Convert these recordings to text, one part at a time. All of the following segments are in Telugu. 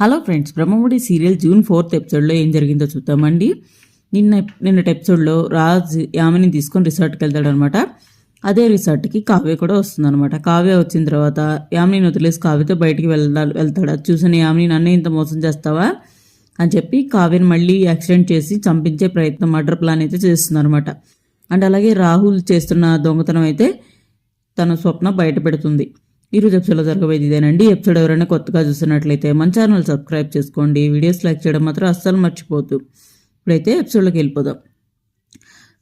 Hello friends Brahmamudi serial June fourth ఎపిసోడ్లో ఏం జరిగిందో చూద్దామండి. నిన్న నిన్నటి ఎపిసోడ్లో రాజ్ యామిని తీసుకొని రిసార్ట్కి వెళ్తాడనమాట. అదే రిసార్ట్కి కావ్య కూడా వస్తుందన్నమాట కావ్య వచ్చిన తర్వాత యామిని వదిలేసి కావ్యతో బయటికి వెళ్దా వెళ్తాడు? అది చూసిన యామిని నన్నే ఇంత మోసం చేస్తావా? అని చెప్పి కావ్యను మళ్ళీ యాక్సిడెంట్ చేసి చంపించే ప్రయత్నం మర్డర్ ప్లాన్ అయితే చేస్తుందన్నమాట అండ్ అలాగే రాహుల్ చేస్తున్న దొంగతనం అయితే తన స్వప్న బయట పెడుతుంది. ఈరోజు ఎపిసోడ్లో జరగబోయేది ఇదేనండి. ఎపిసోడ్ ఎవరైనా కొత్తగా చూస్తున్నట్లయితే మన ఛానల్ సబ్స్క్రైబ్ చేసుకోండి. వీడియోస్ లైక్ చేయడం మాత్రం అస్సలు మర్చిపోతూ ఇప్పుడైతే ఎపిసోడ్లోకి వెళ్ళిపోదాం.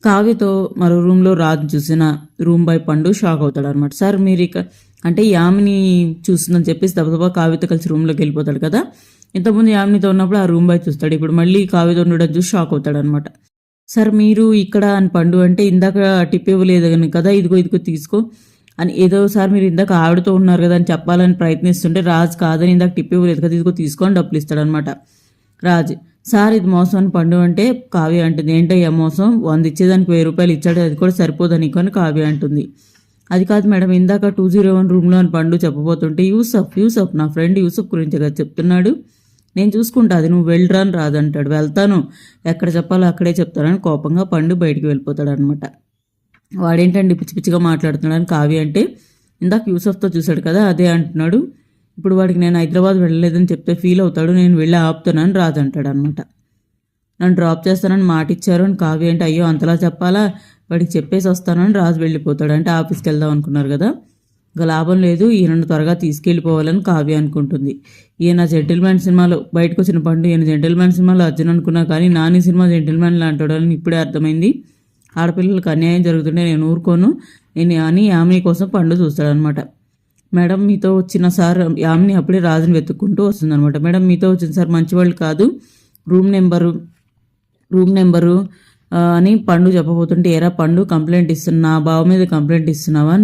కావ్యతో మరో రూమ్లో రాజు చూసిన రూమ్ బై పండు షాక్ అవుతాడు అనమాట సార్ మీరు ఇక అంటే యామిని చూస్తుందని చెప్పేసి దబదబా కావ్యతో కలిసి రూమ్లోకి వెళ్ళిపోతాడు కదా. ఇంతకుముందు యామినితో ఉన్నప్పుడు ఆ రూమ్ బై చూస్తాడు. ఇప్పుడు మళ్ళీ కావ్యతో ఉండడం చూసి షాక్ అవుతాడు అనమాట సార్ మీరు ఇక్కడ అని పండు అంటే ఇందాక టిప్ ఇవ్వలేదు కానీ కదా. ఇదిగో ఇదిగో తీసుకో. అని ఏదో ఒకసారి మీరు ఇందాక ఆవిడతో ఉన్నారు కదా అని చెప్పాలని ప్రయత్నిస్తుంటే రాజు కాదని ఇందాక టిప్ ఇవ్వలేదు కదా తీసుకొని డబ్బులు ఇస్తాడనమాట రాజు సార్ ఇది మోసం అని పండు అంటే కావ్య అంటుంది. ఏంటయ్యా మోసం? వంద ఇచ్చేదానికి వెయ్యి రూపాయలు ఇచ్చాడు. అది కూడా సరిపోదని అని కావ్య అంటుంది. అది కాదు మేడం ఇందాక టూ జీరో వన్ రూమ్లో అని పండు చెప్పబోతుంటే యూసఫ్ యూసఫ్ నా ఫ్రెండ్ యూసఫ్ గురించి కదా చెప్తున్నాడు. నేను చూసుకుంటా అది నువ్వు వెళ్ళరా అని రాదంటాడు వెళ్తాను. ఎక్కడ చెప్పాలో అక్కడే చెప్తానని కోపంగా పండు బయటికి వెళ్ళిపోతాడు అనమాట వాడేంటండి పిచ్చి పిచ్చిగా మాట్లాడుతున్నాడు అని కావ్య అంటే ఇందాక యూసఫ్తో చూశాడు కదా అదే అంటున్నాడు. ఇప్పుడు వాడికి నేను హైదరాబాద్ వెళ్ళలేదని చెప్తే ఫీల్ అవుతాడు నేను వెళ్ళి ఆపుతున్నాను అంటాడు అనమాట నన్ను డ్రాప్ చేస్తానని మాట ఇచ్చారు అని కావ్య అంటే అయ్యో అంతలా చెప్పాలా? వాడికి చెప్పేసి వస్తానని రాజు వెళ్ళిపోతాడు. అంటే ఆఫీస్కి వెళ్దాం అనుకున్నారు కదా. ఇంకా లాభం లేదు ఈయనను త్వరగా తీసుకెళ్ళిపోవాలని కావ్య అనుకుంటుంది. ఈయన జెంటిల్మ్యాన్ సినిమాలో బయటకు వచ్చిన పండు ఈయన జెంటిల్మ్యాన్ సినిమాలో అర్జున్ అనుకున్నా కానీ నాని సినిమా జెంటిల్మ్యాన్ లాంటాడు అని ఇప్పుడే అర్థమైంది. ఆడపిల్లలకు అన్యాయం జరుగుతుంటే నేను ఊరుకోను. నేను అని యామిని కోసం పండు చూస్తాడనమాట. మేడం మీతో వచ్చిన సార్ యామిని అప్పుడే రాజుని వెతుక్కుంటూ వస్తుందనమాట. మేడం మీతో వచ్చిన సార్ మంచివాళ్ళు కాదు. రూమ్ నెంబరు రూమ్ నెంబరు అని పండు చెప్పబోతుంటే ఏరా పండు కంప్లైంట్ ఇస్తున్నా నా బావ మీద కంప్లైంట్ ఇస్తున్నావా?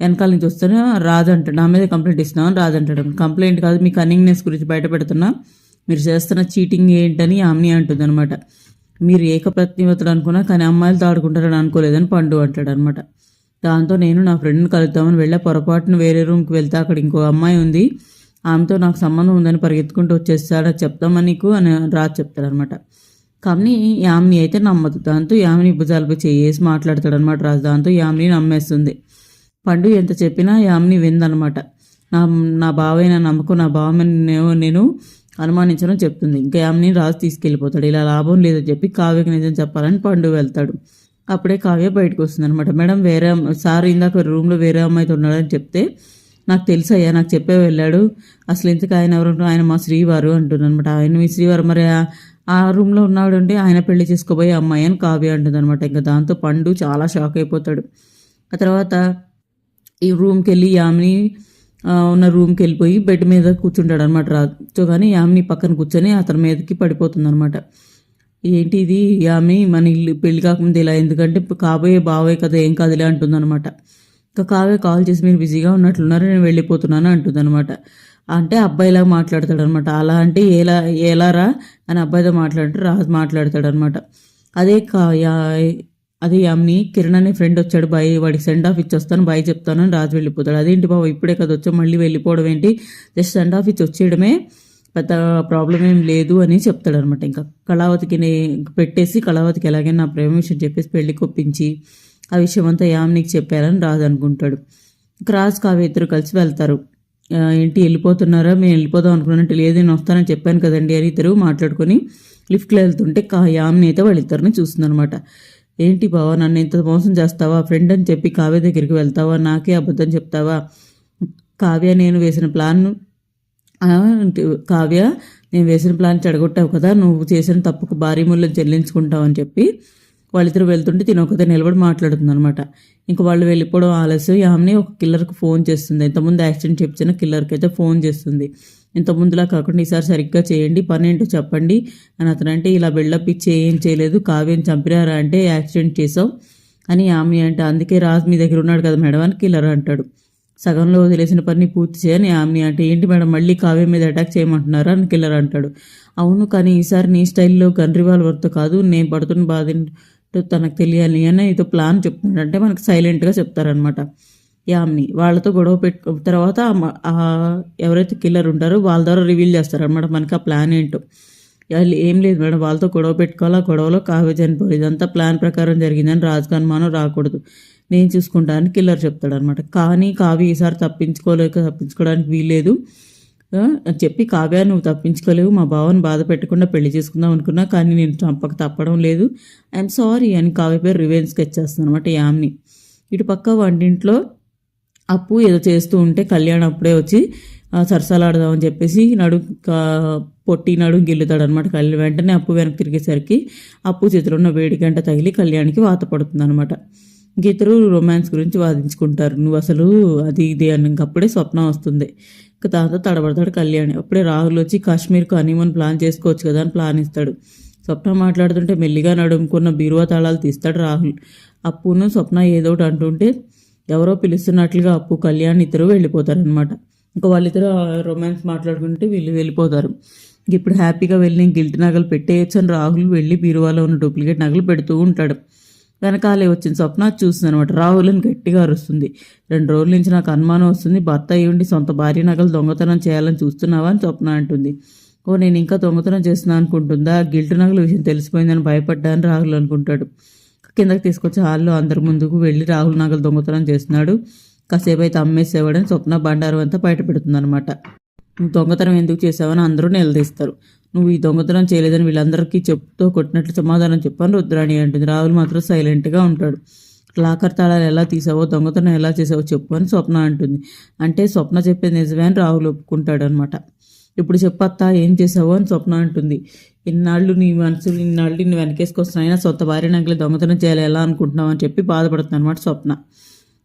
వెనకాల నుంచి వస్తాను రాజు అంటాడు నా మీద కంప్లైంట్ ఇస్తున్నావా? రాజు అంటాడు. కంప్లైంట్ కాదు మీ కన్నింగ్నెస్ గురించి బయట పెడుతున్నా మీరు చేస్తున్న చీటింగ్ ఏంటని యామిని అంటుంది అనమాట మీరు ఏకప్రతినివతుడు అనుకున్నా కానీ అమ్మాయిలతో ఆడుకుంటారని అనుకోలేదని పండు అంటాడు అనమాట దాంతో నేను నా ఫ్రెండ్ని కలుద్దామని వెళ్ళే పొరపాటున వేరే రూమ్కి వెళ్తే అక్కడ ఇంకో అమ్మాయి ఉంది. ఆమెతో నాకు సంబంధం ఉందని పరిగెత్తుకుంటూ వచ్చేస్తాడా చెప్తామని నీకు అని రాజు చెప్తాడనమాట కానీ యామిని అయితే నమ్మదు. దాంతో యామిని భుజాలపై చేసి మాట్లాడతాడు అనమాట రాజు. దాంతో యామిని నమ్మేస్తుంది. పండు ఎంత చెప్పినా యామిని విందనమాట నా నా బావైన నమ్మకం నా బావమని నేను అనుమానించడం చెప్తుంది. ఇంకా యామిని రాజు తీసుకెళ్ళిపోతాడు. ఇలా లాభం లేదని చెప్పి కావ్యకి నిజం చెప్పాలని పండు వెళ్తాడు. అప్పుడే కావ్య బయటకు వస్తుంది అనమాట మేడం వేరే అమ్మ- సార్ ఇందాక రూమ్లో వేరే అమ్మాయితో ఉన్నాడని చెప్తే నాకు తెలుసు అయ్యా నాకు చెప్పే వెళ్ళాడు. అసలు ఇంతకు ఆయన ఎవరు ఆయన మా శ్రీవారు అంటుంది అనమాట ఆయన మీ శ్రీవారు? మరి ఆ- ఆ రూమ్లో ఉన్నాడు అంటే ఆయన పెళ్ళి చేసుకోబోయే అమ్మాయి అని కావ్య అంటుంది అనమాట ఇంకా దాంతో పండు చాలా షాక్ అయిపోతాడు. ఆ తర్వాత ఈ రూమ్కి వెళ్ళి యామిని ఉన్న రూమ్కి వెళ్ళిపోయి బెడ్ మీద కూర్చుంటాడు అనమాట రాజు కానీ యామిని పక్కన కూర్చొని అతని మీదకి పడిపోతుంది అనమాట ఏంటి ఇది? యామి మన ఇల్లు పెళ్ళి కాకముందు ఇలా ఎందుకంటే కాబోయే బావే కదా ఏం కాదులే అంటుందన్నమాట ఇంకా కావే కాల్ చేసి మీరు బిజీగా ఉన్నట్లున్నారు నేను వెళ్ళిపోతున్నాను అంటుందన్నమాట అంటే అబ్బాయిలా మాట్లాడతాడు అనమాట అలా అంటే ఎలా ఎలారా అని అబ్బాయితో మాట్లాడుతూ రాజు మాట్లాడతాడు అనమాట అదే కా యా- అది యామ్ని కిరణ్ అనే ఫ్రెండ్ వచ్చాడు బాయ్ వాడికి సెండ్ ఆఫ్ ఇచ్చి వస్తాను బాయ్ చెప్తాను అని రాజు వెళ్ళిపోతాడు. అదేంటి బాబు ఇప్పుడే కదా వచ్చా మళ్ళీ వెళ్ళిపోవడం ఏంటి? జస్ట్ సెండ్ ఆఫ్ ఇచ్చి వచ్చేయడమే పెద్ద ప్రాబ్లం ఏం లేదు అని చెప్తాడు అనమాట ఇంకా కళావతికి పెట్టేసి కళావతికి ఎలాగైనా నా ప్రేమ విషయం చెప్పేసి పెళ్ళి కొప్పించి ఆ విషయం అంతా యామ్నికి చెప్పారని రాజు అనుకుంటాడు. ఇంకా రాజు కావ్య ఇద్దరు కలిసి వెళ్తారు. ఏంటి వెళ్ళిపోతున్నారా? మేము వెళ్ళిపోదాం అనుకున్నట్టు లేదు నేను వస్తానని చెప్పాను కదండి అని ఇద్దరు మాట్లాడుకొని లిఫ్ట్లో వెళ్తుంటే కా యామ్ని అయితే వాళ్ళిద్దరిని చూస్తుందనమాట ఏంటి బావా నన్ను ఇంత మోసం చేస్తావా? ఫ్రెండ్ అని చెప్పి కావ్య దగ్గరికి వెళ్తావా? నాకే అబద్ధం చెప్తావా? కావ్య నేను వేసిన ప్లాన్ కావ్య నేను వేసిన ప్లాన్ చెడగొట్టావు కదా నువ్వు చేసిన తప్పుకు భారీ మూల్యం చెల్లించుకుంటావు అని చెప్పి వాళ్ళిద్దరు వెళ్తుంటే తిన ఒకతే నిలబడి మాట్లాడుతుంది అనమాట ఇంకా వాళ్ళు వెళ్ళిపోవడం ఆలస్యం. యామ్ని ఒక కిల్లర్కి ఫోన్ చేస్తుంది. ఇంతకుముందు యాక్సిడెంట్ చెప్పిన కిల్లర్కి అయితే ఫోన్ చేస్తుంది. ఇంత ముందులా కాకుండా ఈసారి సరిగ్గా చేయండి. పని ఏంటో చెప్పండి. అని అతనంటే ఇలా బిల్డప్ ఇచ్చి ఏం చేయలేదు. కావ్యం చంపినారా అంటే యాక్సిడెంట్ చేసావు అని యామి అంటే అందుకే రాజు మీ దగ్గర ఉన్నాడు కదా మేడం అని కిల్లర్ అంటాడు. సగంలో వదిలేసిన పని పూర్తి చేయని ఆమె అంటే ఏంటి మేడం మళ్ళీ కావ్యం మీద అటాక్ చేయమంటున్నారా అని కిల్లర్ అంటాడు. అవును కానీ ఈసారి నీ స్టైల్లో గన్ రివాల్వర్తో కాదు నేను పడుతున్న బాధ తనకు తెలియాలి అని ఏదో ప్లాన్ చెప్తున్నాడంటే మనకు సైలెంట్గా చెప్తారనమాట యామ్ని. వాళ్ళతో గొడవ పెట్టు తర్వాత ఎవరైతే కిల్లర్ ఉంటారో వాళ్ళ ద్వారా రివీల్ చేస్తారనమాట మనకి ఆ ప్లాన్ ఏంటో. వాళ్ళు ఏం లేదు మేడం వాళ్ళతో గొడవ పెట్టుకోవాలి ఆ గొడవలో కావ్య చనిపోయి ఇదంతా ప్లాన్ ప్రకారం జరిగిందని రాజుకు అనుమానం రాకూడదు. నేను చూసుకుంటానని కిల్లర్ చెప్తాడనమాట కానీ కావ్య ఈసారి తప్పించుకోలేక తప్పించుకోవడానికి వీల్లేదు. అని చెప్పి కావ్య నువ్వు తప్పించుకోలేవు మా బావని బాధ పెట్టకుండా పెళ్ళి చేసుకుందాం అనుకున్నా కానీ నేను చంపక తప్పడం లేదు. ఐఎమ్ సారీ అని కావ్య పేరు రివెంజ్ స్కెచ్ చేస్తాను అనమాట యామ్ని. ఇటు పక్క వంటింట్లో అప్పు ఏదో చేస్తూ ఉంటే కళ్యాణ్ అప్పుడే వచ్చి సరసాలాడదామని చెప్పేసి నడు కా- పొట్టి నడు గిల్లుతాడు అనమాట కళ్యాణ్. వెంటనే అప్పు వెనక్కి తిరిగేసరికి అప్పు చేతిలో ఉన్న వేడి గంట తగిలి కళ్యాణ్కి వాత పడుతుంది అనమాట ఇద్దరు రొమాన్స్ గురించి వాదించుకుంటారు. నువ్వు అసలు అది ఇది అని ఇంకప్పుడే స్వప్నం వస్తుంది. ఇంకా తర్వాత తడబడతాడు కళ్యాణ్. అప్పుడే రాహుల్ వచ్చి కాశ్మీర్కు హనీమూన్ ప్లాన్ చేసుకోవచ్చు కదా అని ప్లాన్ ఇస్తాడు. స్వప్న మాట్లాడుతుంటే మెల్లిగా నడుముకున్న బీరువా తాళాలు తీస్తాడు రాహుల్. అప్పును స్వప్న ఏదో ఒకటి అంటుంటే ఎవరో పిలుస్తున్నట్లుగా అప్పు కళ్యాణ్ ఇద్దరు వెళ్ళిపోతారనమాట ఇంకా వాళ్ళిద్దరు రొమాన్స్ మాట్లాడుకుంటే వీళ్ళు వెళ్ళిపోతారు. ఇప్పుడు హ్యాపీగా వెళ్ళి గిల్ట్ నగలు పెట్టేయచ్చు అని రాహుల్ వెళ్ళి బీరువాలో ఉన్న డూప్లికేట్ నగలు పెడుతూ ఉంటాడు. వెనకాలే వచ్చిన స్వప్న చూస్తుంది అనమాట రాహుల్ అని గట్టిగా అరుస్తుంది. రెండు రోజుల నుంచి నాకు అనుమానం వస్తుంది. భర్త అయ్యుండి ఉండి సొంత భార్య నగలు దొంగతనం చేయాలని చూస్తున్నావా? అని స్వప్న అంటుంది. ఓ నేను ఇంకా దొంగతనం చేస్తున్నా అనుకుంటుందా? గిల్ట్ నగల విషయం తెలిసిపోయిందని భయపడ్డాను రాహుల్ అనుకుంటాడు. కిందకి తీసుకొచ్చి హాల్లో అందరి ముందుకు వెళ్ళి రాహుల్ నగలు దొంగతనం చేస్తున్నాడు. కాసేపు అయితే అమ్మేసేవాడని స్వప్న బండారం అంతా బయట పెడుతుంది అనమాట నువ్వు దొంగతనం ఎందుకు చేసావని అందరూ నిలదీస్తారు. నువ్వు ఈ దొంగతనం చేయలేదని వీళ్ళందరికీ చెప్తూ కొట్టినట్లు సమాధానం చెప్పాను రుద్రాణి అంటుంది రాహుల్ మాత్రం సైలెంట్గా ఉంటాడు. లాకర్ తాళాలు ఎలా తీసావో దొంగతనం ఎలా చేసావో చెప్పు అని స్వప్న అంటుంది. అంటే స్వప్న చెప్పేది నిజమే అని రాహుల్ ఒప్పుకుంటాడు అనమాట ఇప్పుడు చెప్పత్తా? ఏం చేసావు? అని స్వప్న అంటుంది. ఇన్నాళ్ళు నీ మనసు ఇన్నాళ్ళు నీ వెనకేసుకొస్తున్నాయినా సొంత భార్య నాకు దొంగతనం చేయాలి. ఎలా అనుకుంటున్నావు? అని చెప్పి బాధపడుతుంది అనమాట స్వప్న.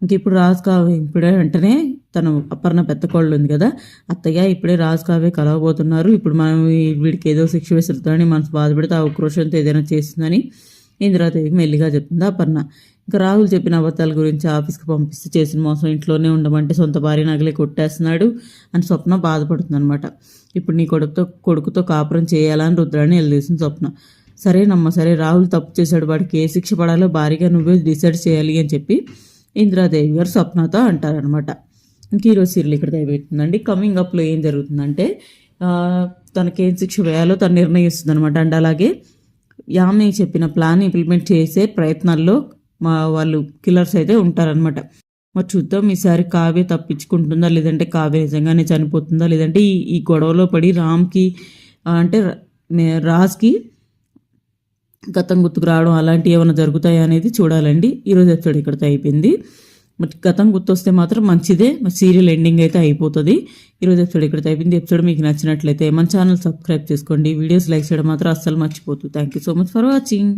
ఇంక ఇప్పుడు రాజు ఇప్పుడే వెంటనే తను అపర్ణ పెద్ద కోళ్ళు ఉంది కదా అత్తయ్య ఇప్పుడే రాజు కావ్య కలవబోతున్నారు. ఇప్పుడు మనం వీడికి ఏదో శిక్ష విసురుతామని మనసు బాధపడితే ఆ ఉక్రోషంతో ఏదైనా చేస్తుందని ఇందిరాదేవికి మెల్లిగా చెప్పింది అపర్ణ. ఇంకా రాహుల్ చెప్పిన అబద్ధాల గురించి ఆఫీస్కి పంపిస్తే చేసిన మోసం ఇంట్లోనే ఉండమంటే సొంత భార్య నగలే కొట్టేస్తున్నాడు అని స్వప్న బాధపడుతుంది అనమాట ఇప్పుడు నీ కొడుకుతో కొడుకుతో కాపురం చేయాలని రుద్రాన్ని వెళ్ళేసింది స్వప్న. సరేనమ్మా సరే రాహుల్ తప్పు చేశాడు వాడికి ఏ శిక్ష పడాలో భారీగా నువ్వే డిసైడ్ చేయాలి అని చెప్పి ఇందిరాదేవి గారు స్వప్నతో అంటారనమాట ఇంక ఈరోజు సీరియల్ ఇక్కడ దయపెట్టిందండి కమింగ్ అప్లో ఏం జరుగుతుందంటే తనకేం శిక్ష వేయాలో తను నిర్ణయిస్తుంది అనమాట అండ్ అలాగే యామి చెప్పిన ప్లాన్ ఇంప్లిమెంట్ చేసే ప్రయత్నాల్లో మా వాళ్ళు కిల్లర్స్ అయితే ఉంటారనమాట మరి చూద్దాం ఈసారి కావ్య తప్పించుకుంటుందా లేదంటే కావ్య నిజంగానే చనిపోతుందా లేదంటే ఈ ఈ గొడవలో పడి రామ్కి అంటే రాజ్కి గతం గుర్తుకు రావడం అలాంటివి ఏమైనా జరుగుతాయా అనేది చూడాలండి. ఈరోజు ఎపిసోడ్ ఇక్కడితో అయిపోయింది. మరి గతం గుర్తొస్తే మాత్రం మంచిదే మరి సీరియల్ ఎండింగ్ అయితే అయిపోతుంది. ఈరోజు ఎపిసోడ్ ఇక్కడితో అయిపోయింది. ఎపిసోడ్ మీకు నచ్చినట్లయితే మన ఛానల్ సబ్స్క్రైబ్ చేసుకోండి. వీడియోస్ లైక్ చేయడం మాత్రం అస్సలు మర్చిపోతుంది thank you so much for watching.